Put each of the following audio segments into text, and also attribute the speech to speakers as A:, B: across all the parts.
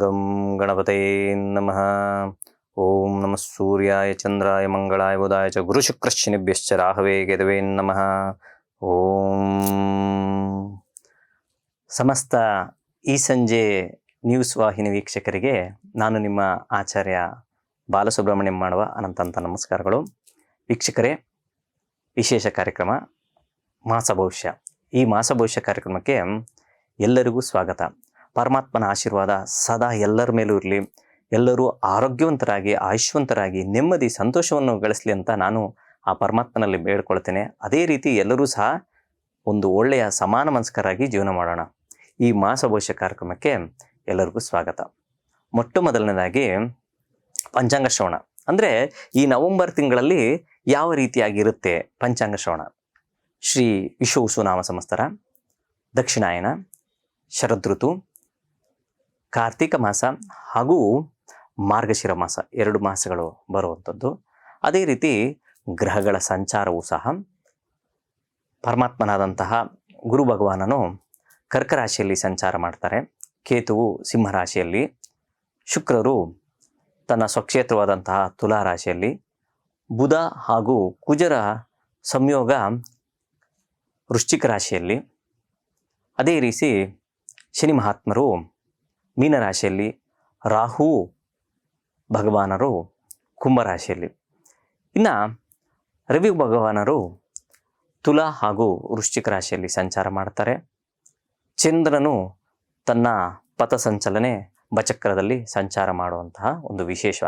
A: ಗಂ ಗಣಪತೇ ನಮಃ ಓಂ ನಮಃ ಸೂರ್ಯಾಯ ಚಂದ್ರಾಯ ಮಂಗಳಾಯ ಬುಧಾಯ ಚ ಗುರುಶುಕ್ರಶ್ಚಿನಿಭ್ಯಶ್ಚ ರಾಹವೇ ಗೆದವೇ ನಮಃ ಓಂ ಸಮಸ್ತ ಈ ಸಂಜೆ ನ್ಯೂಸ್ ವಾಹಿನಿ ವೀಕ್ಷಕರಿಗೆ ನಾನು ನಿಮ್ಮ ಆಚಾರ್ಯ ಬಾಲಸುಬ್ರಹ್ಮಣ್ಯಂ ಮಾಡುವ ಅನಂತಂತ ನಮಸ್ಕಾರಗಳು. ವೀಕ್ಷಕರೇ, ವಿಶೇಷ ಕಾರ್ಯಕ್ರಮ ಮಾಸ ಭವಿಷ್ಯ. ಈ ಮಾಸ ಭವಿಷ್ಯ ಕಾರ್ಯಕ್ರಮಕ್ಕೆ ಎಲ್ಲರಿಗೂ ಸ್ವಾಗತ. ಪರಮಾತ್ಮನ ಆಶೀರ್ವಾದ ಸದಾ ಎಲ್ಲರ ಮೇಲೂ ಇರಲಿ. ಎಲ್ಲರೂ ಆರೋಗ್ಯವಂತರಾಗಿ, ಆಯುಷ್ಯವಂತರಾಗಿ, ನೆಮ್ಮದಿ, ಸಂತೋಷವನ್ನು ಗಳಿಸಲಿ ಅಂತ ನಾನು ಆ ಪರಮಾತ್ಮನಲ್ಲಿ ಬೇಡ್ಕೊಳ್ತೇನೆ. ಅದೇ ರೀತಿ ಎಲ್ಲರೂ ಸಹ ಒಂದು ಒಳ್ಳೆಯ ಸಮಾನ ಮನಸ್ಕರಾಗಿ ಜೀವನ ಮಾಡೋಣ. ಈ ಮಾಸ ಭವಿಷ್ಯ ಕಾರ್ಯಕ್ರಮಕ್ಕೆ ಎಲ್ಲರಿಗೂ ಸ್ವಾಗತ. ಮೊಟ್ಟ ಮೊದಲನೇದಾಗಿ ಪಂಚಾಂಗ ಶ್ರವಣ. ಅಂದರೆ ಈ ನವೆಂಬರ್ ತಿಂಗಳಲ್ಲಿ ಯಾವ ರೀತಿಯಾಗಿರುತ್ತೆ ಪಂಚಾಂಗ ಶ್ರವಣ? ಶ್ರೀ ವಿಶ್ವ ನಾಮ ಸಂಸ್ಥರ, ದಕ್ಷಿಣಾಯನ, ಶರದೃತು ಕಾರ್ತಿಕ ಮಾಸ ಹಾಗೂ ಮಾರ್ಗಶಿರ ಮಾಸ ಎರಡು ಮಾಸಗಳು ಬರುವಂಥದ್ದು. ಅದೇ ರೀತಿ ಗ್ರಹಗಳ ಸಂಚಾರವೂ ಸಹ ಪರಮಾತ್ಮನಾದಂತಹ ಗುರು ಭಗವಾನನು ಕರ್ಕ ರಾಶಿಯಲ್ಲಿ ಸಂಚಾರ ಮಾಡ್ತಾರೆ. ಕೇತುವು ಸಿಂಹರಾಶಿಯಲ್ಲಿ, ಶುಕ್ರರು ತನ್ನ ಸ್ವಕ್ಷೇತ್ರವಾದಂತಹ ತುಲಾ ರಾಶಿಯಲ್ಲಿ ಬುಧ ಹಾಗೂ ಕುಜರ ಸಂಯೋಗ ವೃಶ್ಚಿಕ ರಾಶಿಯಲ್ಲಿ. ಅದೇ ರೀತಿ ಶನಿ ಮಹಾತ್ಮರು ಮೀನರಾಶಿಯಲ್ಲಿ ರಾಹು, ಭಗವಾನರು ಕುಂಭರಾಶಿಯಲ್ಲಿ. ಇನ್ನು ರವಿ ಭಗವಾನರು ತುಲಾ ಹಾಗೂ ವೃಶ್ಚಿಕ ರಾಶಿಯಲ್ಲಿ ಸಂಚಾರ ಮಾಡ್ತಾರೆ. ಚಂದ್ರನು ತನ್ನ ಪಥ ಸಂಚಲನೆ ಬಚಕ್ರದಲ್ಲಿ ಸಂಚಾರ ಮಾಡುವಂತಹ ಒಂದು ವಿಶೇಷ.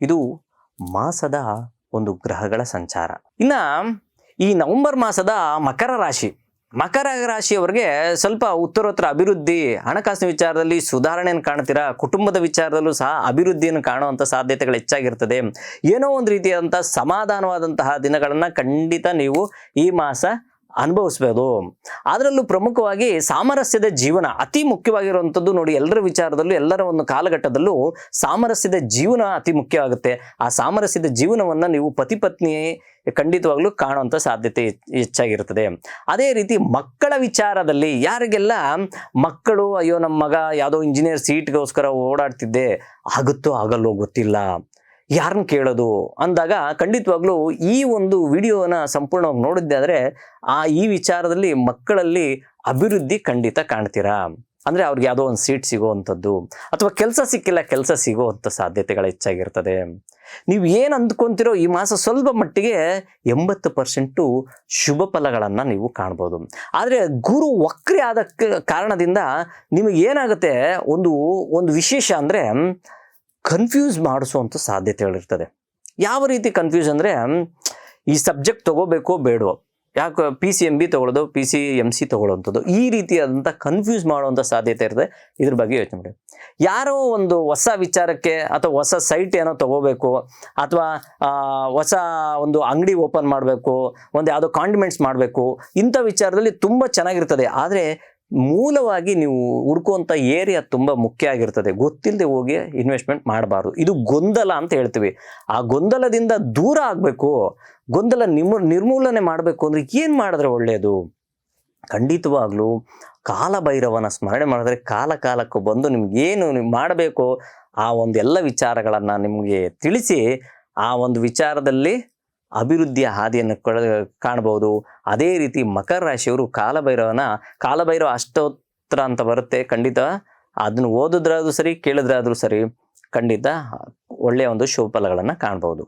A: ಇದು ಮಾಸದ ಒಂದು ಗ್ರಹಗಳ ಸಂಚಾರ. ಇನ್ನು ಈ ನವೆಂಬರ್ ಮಾಸದ ಮಕರ ರಾಶಿ ಮಕರ ರಾಶಿಯವರಿಗೆ ಸ್ವಲ್ಪ ಉತ್ತರೋತ್ತರ ಅಭಿವೃದ್ಧಿ, ಹಣಕಾಸಿನ ವಿಚಾರದಲ್ಲಿ ಸುಧಾರಣೆಯನ್ನು ಕಾಣ್ತೀರಾ? ಕುಟುಂಬದ ವಿಚಾರದಲ್ಲೂ ಸಹ ಅಭಿವೃದ್ಧಿಯನ್ನು ಕಾಣುವಂಥ ಸಾಧ್ಯತೆಗಳು ಹೆಚ್ಚಾಗಿರ್ತದೆ. ಏನೋ ಒಂದು ರೀತಿಯಾದಂಥ ಸಮಾಧಾನವಾದಂತಹ ದಿನಗಳನ್ನು ಖಂಡಿತ ನೀವು ಈ ಮಾಸ ಅನುಭವಿಸ್ಬೋದು. ಅದರಲ್ಲೂ ಪ್ರಮುಖವಾಗಿ ಸಾಮರಸ್ಯದ ಜೀವನ, ಅತಿ ಮುಖ್ಯವಾಗಿರುವಂಥದ್ದು ನೋಡಿ ಎಲ್ಲರ ವಿಚಾರದಲ್ಲೂ, ಎಲ್ಲರ ಒಂದು ಕಾಲಘಟ್ಟದಲ್ಲೂ ಸಾಮರಸ್ಯದ ಜೀವನ ಅತಿ ಮುಖ್ಯವಾಗುತ್ತೆ. ಆ ಸಾಮರಸ್ಯದ ಜೀವನವನ್ನು ನೀವು ಪತಿ ಪತ್ನಿ ಖಂಡಿತವಾಗ್ಲೂ ಕಾಣುವಂಥ ಸಾಧ್ಯತೆ ಹೆಚ್ಚ್- ಹೆಚ್ಚಾಗಿರ್ತದೆ. ಅದೇ ರೀತಿ ಮಕ್ಕಳ ವಿಚಾರದಲ್ಲಿ ಯಾರಿಗೆಲ್ಲ ಮಕ್ಕಳು, ಅಯ್ಯೋ ನಮ್ಮ ಮಗ ಯಾವುದೋ ಇಂಜಿನಿಯರ್ ಸೀಟ್ಗೋಸ್ಕರ ಓಡಾಡ್ತಿದ್ದೆ, ಆಗುತ್ತೋ ಆಗಲ್ಲೋ ಗೊತ್ತಿಲ್ಲ. ಯಾರನ್ನ ಕೇಳೋದು? ಅಂದಾಗ ಖಂಡಿತವಾಗ್ಲೂ ಈ ಒಂದು ವಿಡಿಯೋನ ಸಂಪೂರ್ಣವಾಗಿ ನೋಡಿದ್ದೆ ಆದರೆ ಆ ಈ ವಿಚಾರದಲ್ಲಿ ಮಕ್ಕಳಲ್ಲಿ ಅಭಿವೃದ್ಧಿ ಖಂಡಿತ ಕಾಣ್ತೀರಾ? ಅಂದರೆ ಅವ್ರಿಗೆ ಯಾವುದೋ ಒಂದು ಸೀಟ್ ಸಿಗೋವಂಥದ್ದು, ಅಥವಾ ಕೆಲಸ ಸಿಕ್ಕಿಲ್ಲ ಕೆಲಸ ಸಿಗೋವಂಥ ಸಾಧ್ಯತೆಗಳು ಹೆಚ್ಚಾಗಿರ್ತದೆ. ನೀವು ಏನು ಅಂದ್ಕೊಂತಿರೋ ಈ ಮಾಸ ಸ್ವಲ್ಪ ಮಟ್ಟಿಗೆ ಎಂಬತ್ತು ಪರ್ಸೆಂಟು ಶುಭ ಫಲಗಳನ್ನು ನೀವು ಕಾಣ್ಬೋದು. ಆದರೆ ಗುರು ವಕ್ರಿ ಆದ ಕಾರಣದಿಂದ ನಿಮಗೆ ಏನಾಗುತ್ತೆ ಒಂದು ಒಂದು ವಿಶೇಷ ಅಂದರೆ ಕನ್ಫ್ಯೂಸ್ ಮಾಡಿಸುವಂಥ ಸಾಧ್ಯತೆಗಳಿರ್ತದೆ. ಯಾವ ರೀತಿ ಕನ್ಫ್ಯೂಸ್ ಅಂದರೆ, ಈ ಸಬ್ಜೆಕ್ಟ್ ತೊಗೋಬೇಕೋ ಬೇಡವೋ, ಯಾಕೆ ಪಿ ಸಿ ಎಂ ಬಿ ತೊಗೊಳ್ಳೋದು ಪಿ ಸಿ ಎಂ ಸಿ ತೊಗೊಳ್ಳೋವಂಥದ್ದು, ಈ ರೀತಿಯಾದಂಥ ಕನ್ಫ್ಯೂಸ್ ಮಾಡುವಂಥ ಸಾಧ್ಯತೆ ಇರ್ತದೆ. ಇದ್ರ ಬಗ್ಗೆ ಯೋಚನೆ ಮಾಡಿ. ಯಾರೋ ಒಂದು ಹೊಸ ವಿಚಾರಕ್ಕೆ ಅಥವಾ ಹೊಸ ಸೈಟ್ ಏನೋ ತೊಗೋಬೇಕು, ಅಥವಾ ಹೊಸ ಒಂದು ಅಂಗಡಿ ಓಪನ್ ಮಾಡಬೇಕು, ಒಂದು ಯಾವುದೋ ಕಾಂಡಿಮೆಂಟ್ಸ್ ಮಾಡಬೇಕು, ಇಂಥ ವಿಚಾರದಲ್ಲಿ ತುಂಬ ಚೆನ್ನಾಗಿರ್ತದೆ. ಆದರೆ ಮೂಲವಾಗಿ ನೀವು ಹುಡ್ಕುವಂಥ ಏರಿಯಾ ತುಂಬ ಮುಖ್ಯ ಆಗಿರ್ತದೆ. ಗೊತ್ತಿಲ್ಲದೆ ಹೋಗಿ ಇನ್ವೆಸ್ಟ್ಮೆಂಟ್ ಮಾಡಬಾರ್ದು. ಇದು ಗೊಂದಲ ಅಂತ ಹೇಳ್ತೀವಿ. ಆ ಗೊಂದಲದಿಂದ ದೂರ ಆಗಬೇಕು. ಗೊಂದಲ ನಿಮ್ಮ ನಿರ್ಮೂಲನೆ ಮಾಡಬೇಕು ಅಂದರೆ ಏನು ಮಾಡಿದ್ರೆ ಒಳ್ಳೆಯದು ಖಂಡಿತವಾಗ್ಲೂ ಕಾಲಭೈರವನ ಸ್ಮರಣೆ ಮಾಡಿದ್ರೆ ಕಾಲ ಕಾಲಕ್ಕೂ ಬಂದು ನಿಮ್ಗೆ ಏನು ನೀವು ಮಾಡಬೇಕು? ಆ ಒಂದು ಎಲ್ಲ ವಿಚಾರಗಳನ್ನು ನಿಮಗೆ ತಿಳಿಸಿ ಆ ಒಂದು ವಿಚಾರದಲ್ಲಿ ಅಭಿವೃದ್ಧಿಯ ಹಾದಿಯನ್ನು ಕಾಣಬಹುದು. ಅದೇ ರೀತಿ ಮಕರ ರಾಶಿಯವರು ಕಾಲಭೈರವನ, ಕಾಲಭೈರವ ಅಷ್ಟೋತ್ತರ ಅಂತ ಬರುತ್ತೆ, ಖಂಡಿತ. ಅದನ್ನು ಓದಿದ್ರಾದ್ರೂ ಸರಿ, ಕೇಳಿದ್ರಾದ್ರೂ ಸರಿ, ಖಂಡಿತ ಒಳ್ಳೆಯ ಒಂದು ಶುಭ ಫಲಗಳನ್ನು ಕಾಣ್ಬೋದು